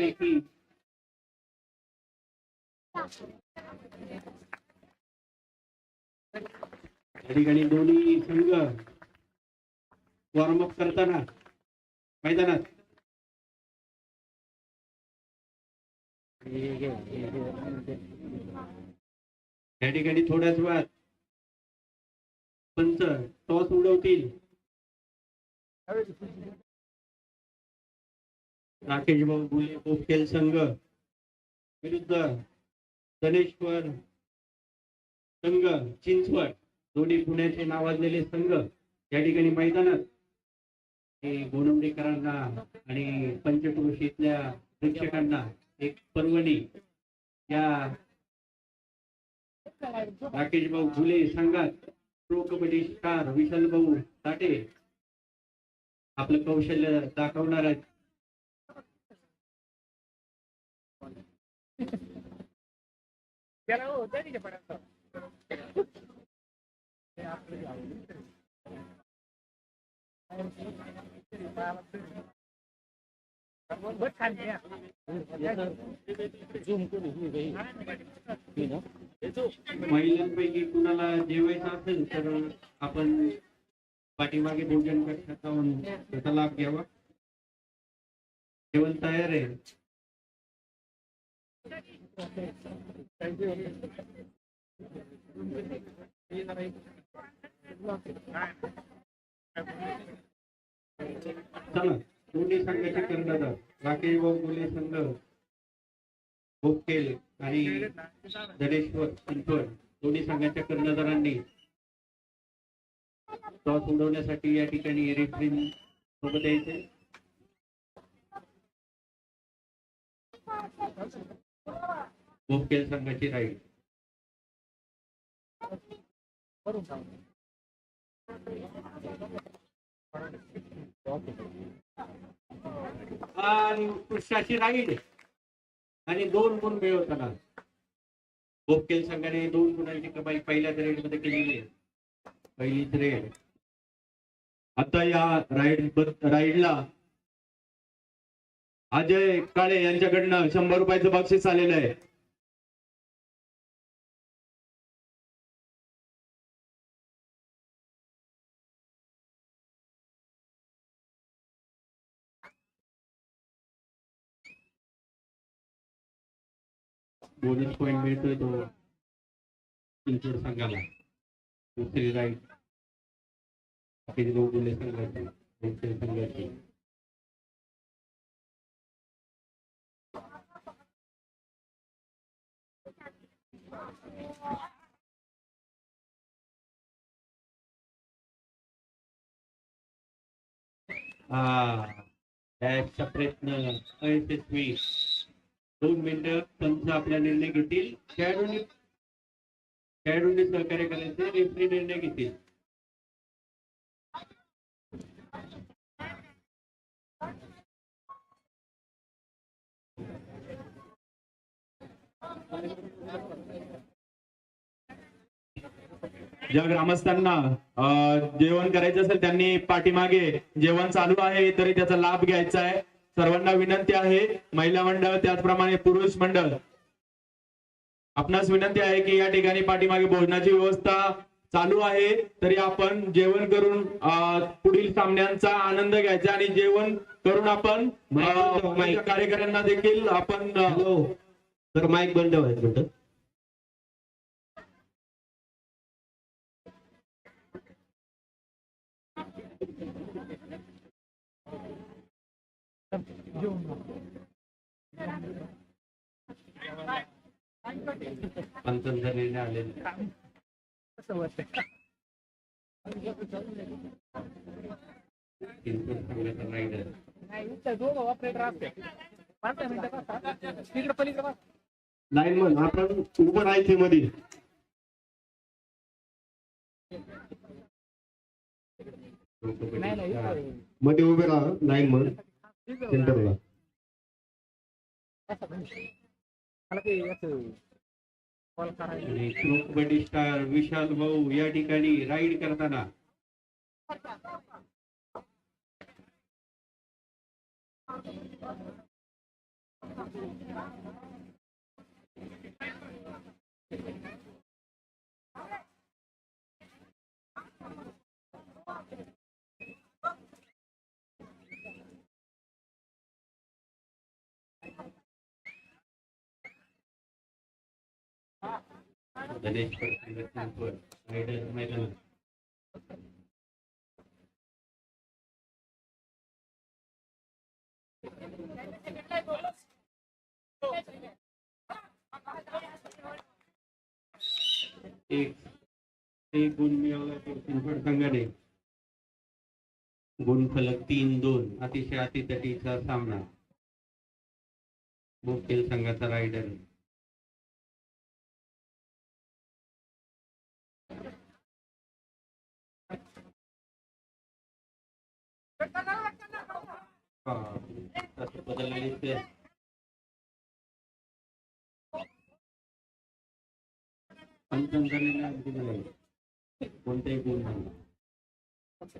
पैकी या ठिकाणी दोन्ही संघ वॉर्मअप करताना मैदानात. या ठिकाणी थोड्याच वेळात. पंच टॉस उडवतील. राकेश भाऊ बुले पोपटेल संघ विरुद्ध धनेश्वर संघ चिंचवड. दोन्ही पुण्याचे नावाजलेले संघ या ठिकाणी मैदानात. हे गोनंबरीकरांना आणि पंचक्रोशीतल्या प्रेक्षकांना एक पर्वणी या राकेश भाऊ फुले संघात प्रो कबड्डी स्टार विशाल भाऊ साठे आपलं कौशल्य दाखवणार आहेत महिलांपैकी कुणाला जेवायचं असेल तर आपण पाठीमागे भोजन कक्षात जाऊन त्याचा लाभ घ्यावा. जेवण तयार आहे. दोन्ही संघाचे कर्णधार राकेश भाऊ मुले संघ भोकेल आणि धनेश्वर चिंचवड दोन्ही संघाच्या कर्णधारांनी टॉस उडवण्यासाठी या ठिकाणी रेफरी सोबत यायचे. भोकेल संघाची राहील. आणि उत्कृष्टाची राहील. आणि दोन गुण मिळवताना. भोपकेल संघाने दोन गुणांची कमाई पहिल्याच रेडमध्ये केलेली आहे. पहिलीच रेड आता या राईड राईडला अजय काळे यांच्याकडनं शंभर रुपयाचं बक्षीस आलेलं आहे. बोनस पॉईंट मिळतोय तो. चिंचवड संघाला दुसरी राईट बाकीचे दोन गुन्हे संघाचे भोकेल संघाचे हा बॅगचा प्रयत्न अयशस्वी. दोन मिनिटं पंच आपला निर्णय घेतील. खेळाडूंनी खेळाडूंनी सहकार्य करायचे रेफरी निर्णय घेतील. ज्या ग्रामस्थांना जेवण करायचं असेल त्यांनी पाठीमागे जेवण चालू आहे तरी त्याचा लाभ घ्यायचा आहे. सर्वांना विनंती आहे महिला मंडळ त्याचप्रमाणे पुरुष मंडळ. आपणास विनंती आहे की या ठिकाणी पाठीमागे भोजनाची व्यवस्था चालू आहे तरी आपण जेवण करून पुढील सामन्यांचा आनंद घ्यायचा आणि जेवण करून आपण आमच्या कार्यकर्त्यांना देखील आपण तर माईक बंद ठेवा निर्णय आलेला लाईन आपण उभं राहायचे मध्ये मध्ये उभे राहा. लाईन मन कबड्डी स्टार विशाल भाऊ या ठिकाणी राईड करताना. धनेश्वर संघ चिंचवड रायडर एक एक गुण मिळवला तो चिंचवड संघाने गुणफलक तीन दोन अतिशय अतितटीचा सामना. बोकेल संघाचा रायडर बदललेली ते गुण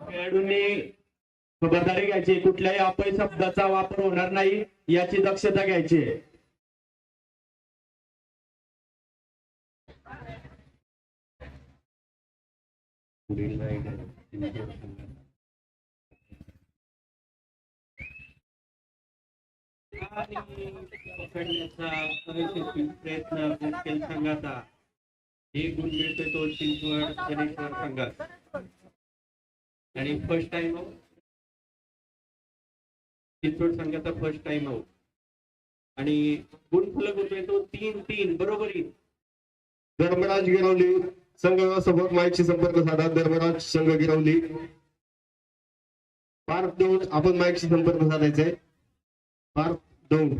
खेळाडूंनी खबरदारी घ्यायची. कुठल्याही अपय शब्दाचा वापर होणार नाही याची दक्षता घ्यायची. पुढील रायडर चिंचवड प्रयत्न बोकेल संघाचा हे गुण मिळतोय तो चिंचवड गणेश्वर संघात आणि फर्स्ट टाइम आउट चिंचवड संघाचा फर्स्ट टाइम आउट आणि गुण फलक होतोय तो तीन तीन बरोबरी धर्मराज गिरवली संघ व्यवस्थापक माईकशी संपर्क साधा. धर्मराज संघ गिरवली. पार्क दोन आपण माईकशी संपर्क साधायचा आहे पार्क दोन.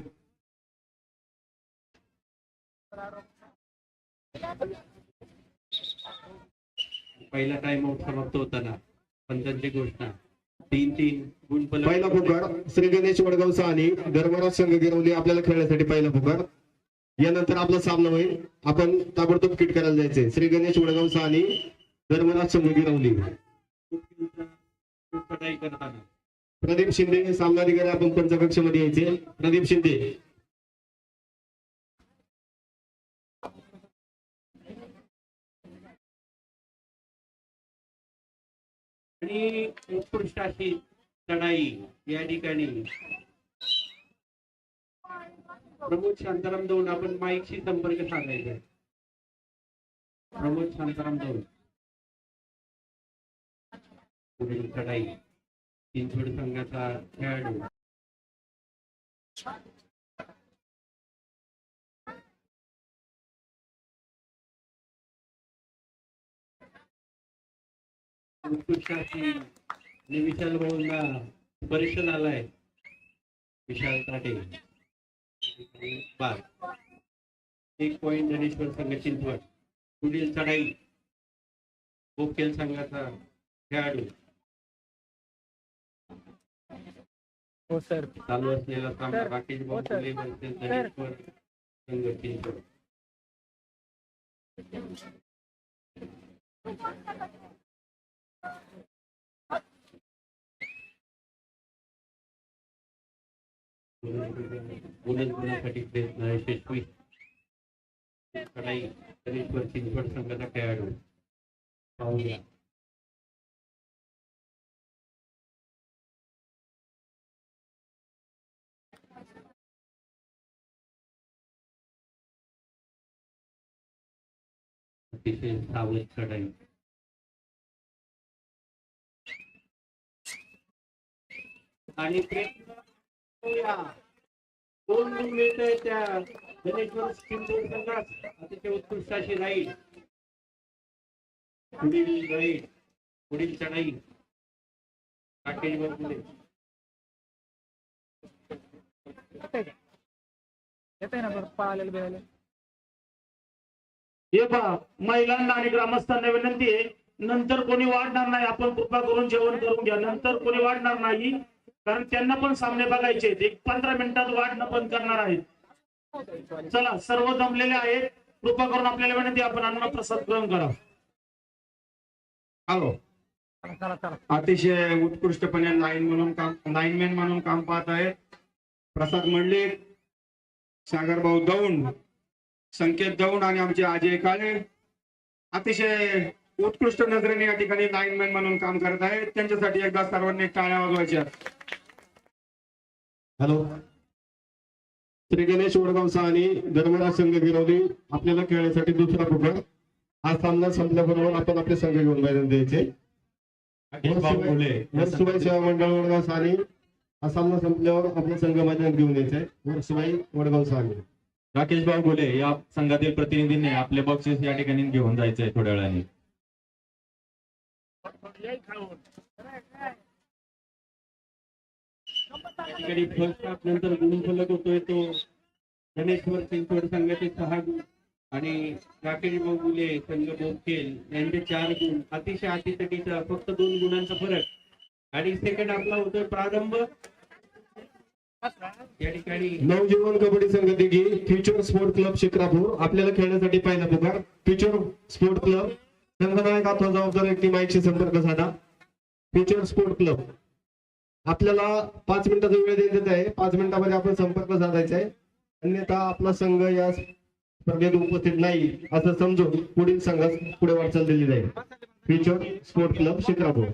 पहिला टाइम आउट समाप्त होताना. पंचांची घोषणा. तीन तीन गुण पहिला पुकार श्री गणेश वडगाव सहानी. धर्मराज संघ गिरवली. आपल्याला खेळण्यासाठी पहिला पुकार यानंतर आपला सामना होईल. आपण ताबडतोब किट करायला जायचंय. श्री गणेश वडगाव सहानी धर्मराज संघ गिरवली प्रदीप करताना प्रदीप शिंदे सामनाधिकारी आपण पंचकक्षमध्ये यायचे. प्रदीप शिंदे. आणि उत्कृष्ट अशी चढाई या ठिकाणी प्रमोद शांताराम दौंड आपण माईकशी संपर्क साधायचा. आहे. प्रमोद शांताराम दौंड चढाई चिंचवड संघाचा खेळाडू. उत्कृष्ट विशाल भाऊंना परिषद आलाय विशाल ताटे. बार. एक पॉइंट धनेश्वर संघ चिंचवड पुढील चढाई बोकेल संघाचा खेळाडू. हो सर. चालू असलेला सामना राकेश सर. फुले versus धनेश्वर संघ चिंचवड बोनस प्रयत्न यशस्वी चिंचवड संघाचा खेळाडू. पाहूया. अतिशय सावध चढाई आणि प्रयत्न दोन गुण मिळतंय त्या गणेश्वर चिंचवड संघात अतिशय उत्कृष्ट अशी राहील. पुढील राहील. पुढील चढाई. राकेश बरकुले येत आहे ना बरं पळालेलं बिळाले हे पहा महिलांना आणि ग्रामस्थांना विनंती आहे नंतर कोणी वाढणार नाही आपण कृपा करून जेवण करून घ्या. नंतर कोणी वाढणार नाही कारण त्यांना पण सामने बघायचे एक पंधरा मिनिटात वाढणं बंद करणार आहेत. चला सर्व जमलेले आहेत. कृपा करून आपल्याला विनंती आपण अन्न प्रसाद ग्रहण करा. हॅलो अतिशय उत्कृष्टपणे लाईन म्हणून काम लाईनमॅन म्हणून काम पाहत आहेत प्रसाद मंडलिक सागरभाऊ दौंड संकेत दौंड आणि आमचे अजय काळे. अतिशय उत्कृष्ट नजरेने या ठिकाणी लाईनमॅन म्हणून काम करत आहेत. त्यांच्यासाठी एकदा सर्वांनी टाळ्या वाजवायच्या. हॅलो. श्री गणेश वडगावचा आणि धर्मराज संघ गिरवली आपल्याला खेळण्यासाठी दुसरा पुकार हा सामना संपल्याबरोबर आपण आपले संघ घेऊन मैदान द्यायचे. राकेश भाऊ बोले वर्षबाई सेवा मंडळ वडगाव आणि हा सामना संपल्यावर आपला संघ मैदानात घेऊन यायचे वर्षबाई वडगाव आणि राकेश भाऊ बोले या संघातील प्रतिनिधींनी आपले बक्षीस या ठिकाणी घेऊन जायचंय थोड्या वेळाने. या ठिकाणी फर्स्ट हाफ नंतर गुणफलक होतोय तो धनेश्वर चिंचवड संघाचे सहा गुण आणि राकेश बाबुले संघ बोखेल यांचे चार गुण. अतिशय अतितटीचा फक्त दोन गुणांचा फरक. आणि सेकंड आपला होतोय प्रारंभ. या ठिकाणी नवजीवन कबड्डी संघ Dighi future sport club Shikrapur. आपल्याला खेळण्यासाठी पाहिला पुकार फ्युचर स्पोर्ट क्लब संघनायक अथवा जबाबदार व्यक्ती माईकशी संपर्क साधा. फ्युचर स्पोर्ट क्लब आपल्याला पाच मिनिटाचा वेळ देण्यात आहे पाच मिनिटामध्ये आपण संपर्क साधायचा आहे अन्यथा आपला संघ या स्पर्धेत उपस्थित नाही असं समजून पुढील संघास पुढे वाटचाल दिली जाईल फ्युचर स्पोर्ट क्लब शिक्रापूर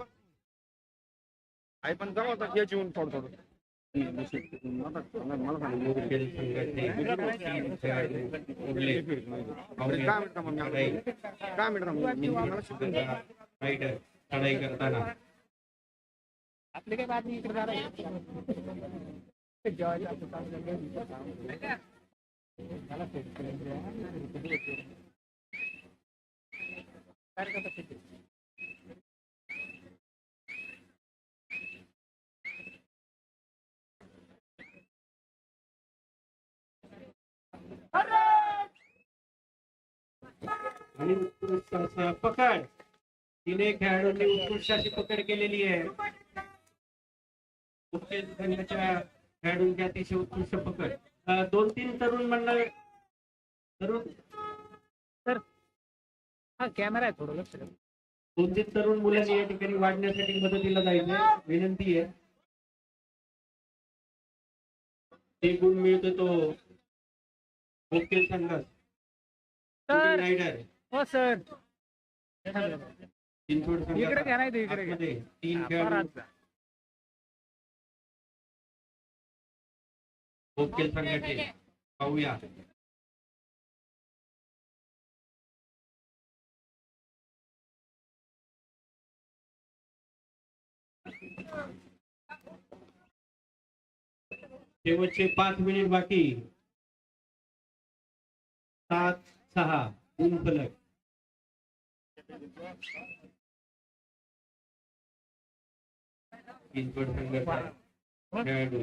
करताना आपली काय बातमी इकडे झाला जेवायचं आपलं काम झालं. मला फोन करायचं. काय करता ते? आणि उत्कृष्ट असा पकड तिने खेळाडूंनी उत्कृष्ट अशी पकड केलेली आहे खेळाडूंची अतिशय उत्कृष्ट पकड. दोन तीन तरुण मंडळ तरुण हा कॅमेरा आहे थोडं लक्ष. दोन तीन तरुण मुलांनी या ठिकाणी वाढण्यासाठी मदतीला जायचंय विनंती आहे. एक गुण मिळतो तो मुख्य संघात. रायडर हो सर. चिंचवड संघात. तीन खेळाडू परत जा. मुख्य संघाचे पाहूया शेवटचे पाच मिनिट बाकी। सात सहा गुण फलक चिंचवड संघाचा खेळाडू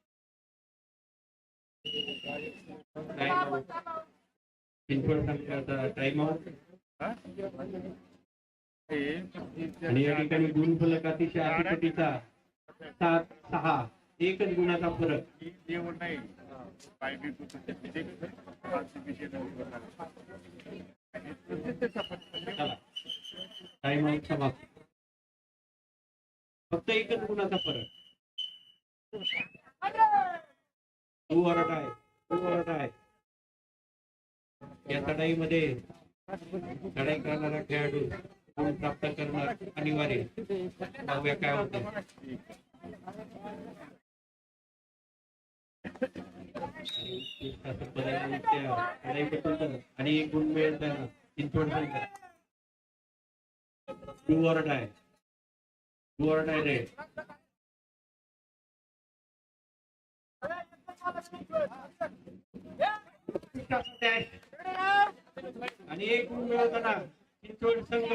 टाइम आणि या ठिकाणी गुण फलक अतिशय अतिपटीचा सात सहा एकच गुणाचा फरक. टाइम आउट समाप्त. फक्त एकच गुणाचा फरक. तू वरट आहे तू आहे. या चढाईमध्ये चढाई करणारा खेळाडू गुण प्राप्त करणार अनिवार्य. पाहूया काय होतं आणि एक गुण मिळेल त्यांना चिंचवड आहे. टू वरट आहे रे. आणि एक गुण मिळवताना चिंचवड संघ.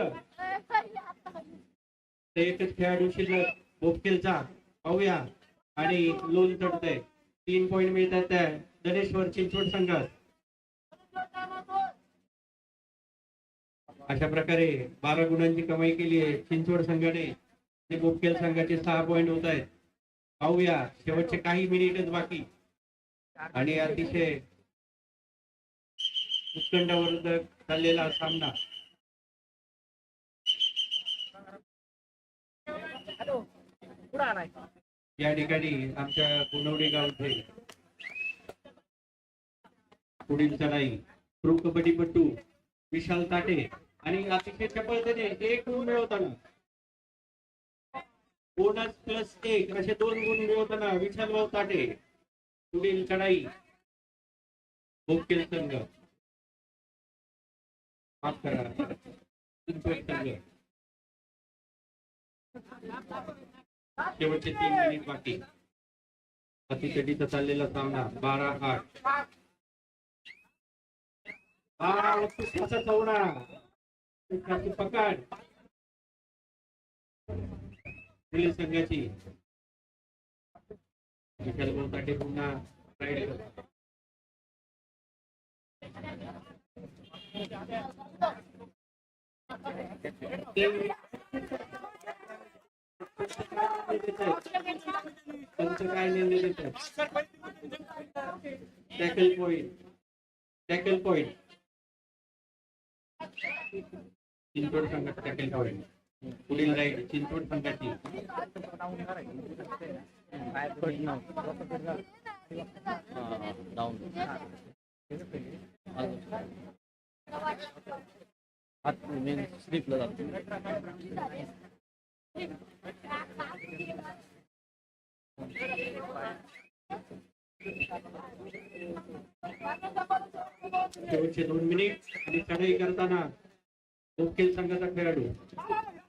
ते एकच खेळाडू शिल्लक बोपकेलचा पाहूया. आणि लोन चढतय. तीन पॉईंट मिळतात त्या धनेश्वर चिंचवड संघात. अशा प्रकारे बारा गुणांची कमाई केली आहे चिंचवड संघाने. ते बोपकेल संघाचे सहा पॉइंट होत आहेत. पाहूया. शेवटचे काही मिनिटच बाकी. आणि अतिशय उत्कंठावर चाललेला सामना. या ठिकाणी आमच्या पुनवडे गावचे पुढील चढाई प्रो कबड्डीपट्टू विशाल ताटे आणि अतिशय चपळतेने एक गुण मिळवताना बोनस प्लस एक असे दोन गुण मिळवताना विशाल भाऊ ताटे पुढील चढाई मुख्य संघ. माफ करा. संघ शेवटचे तीन मिनिट बाकी. अतिशडीचा चाललेला सामना. बारा आठ. बारा उत्कृष्टाचा चौडा. पकड. पोलीस संघाची. विशाल गोसाटे पुन्हा राईड करतात. त्यांचं काय निर्णय देतात tackle point tackle point Chinchwad संघाचा टॅकल पॉइंट पुढील राईड चिंचवड संघाची शेवटचे दोन मिनिट आणि चढाई करताना मुख्य संघाचा खेळाडू.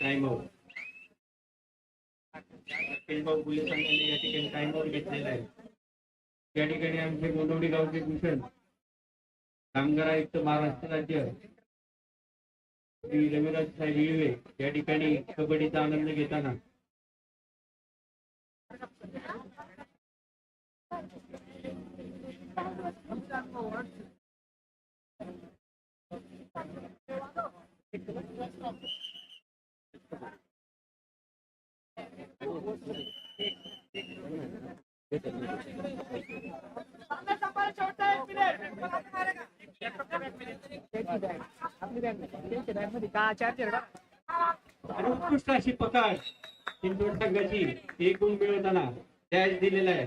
टाइम आउट भाऊ फुले संघाने या ठिकाणी टाइम आउट घेतलेला आहे. या ठिकाणी आमचे गोंदवडी गावचे भूषण कामगार आयुक्त महाराष्ट्र राज्य श्री रविराज साहेब इळवे या ठिकाणी कबड्डीचा आनंद घेताना उत्कृष्ट अशी पकड चिंचवड संघाची एक गुण मिळवताना डॅश दिलेला आहे.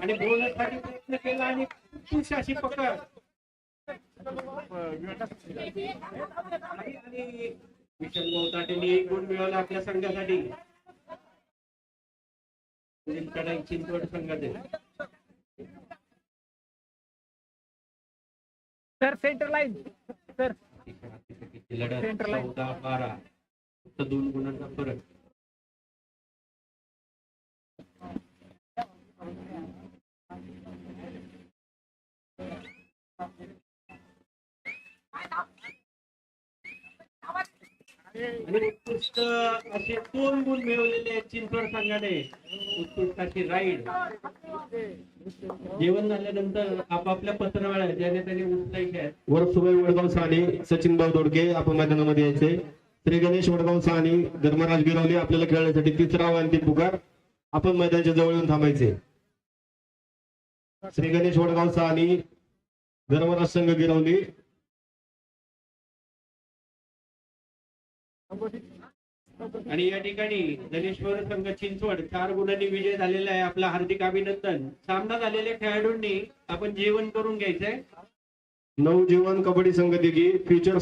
आणि बोलण्यासाठी प्रयत्न केला आणि खुश अशी पकड. आणि आणि विशाल गौताटेने एक गुण मिळवला आपल्या संघासाठी. चढाई चिंचवड संघाचे. Sir centre line sir. line. चौदा बारा. फक्त दोन गुणांचा फरक. आणि उत्कृष्ट असे दोन गुण मिळवलेले आहेत चिंचवड संघाने. उत्कृष्ट अशी राईड जेवण झाल्यानंतर आपापल्या पत्रवाळ्या ज्याने त्याने उत्साही आहेत वरसुबाई वडगाव साने सचिन भाऊ दोडके आपण मैदानामध्ये यायचे. श्री गणेश वडगाव साने धर्मराज गिरवली आपल्याला खेळण्यासाठी तिसरा व अंतिम पुकार. आपण मैदानाच्या जवळ येऊन थांबायचे. श्री गणेश वडगाव साने धर्मराज संघ गिरवली आणि या ठिकाणी धनेश्वर संघ चिंचवड चार गुणांनी विजय झालेला आहे. आपला हार्दिक अभिनंदन. सामना झालेल्या खेळाडूंनी आपण जेवण करून घ्यायचंय. नवजीवन कबड्डी संघ दिघी. फ्युचर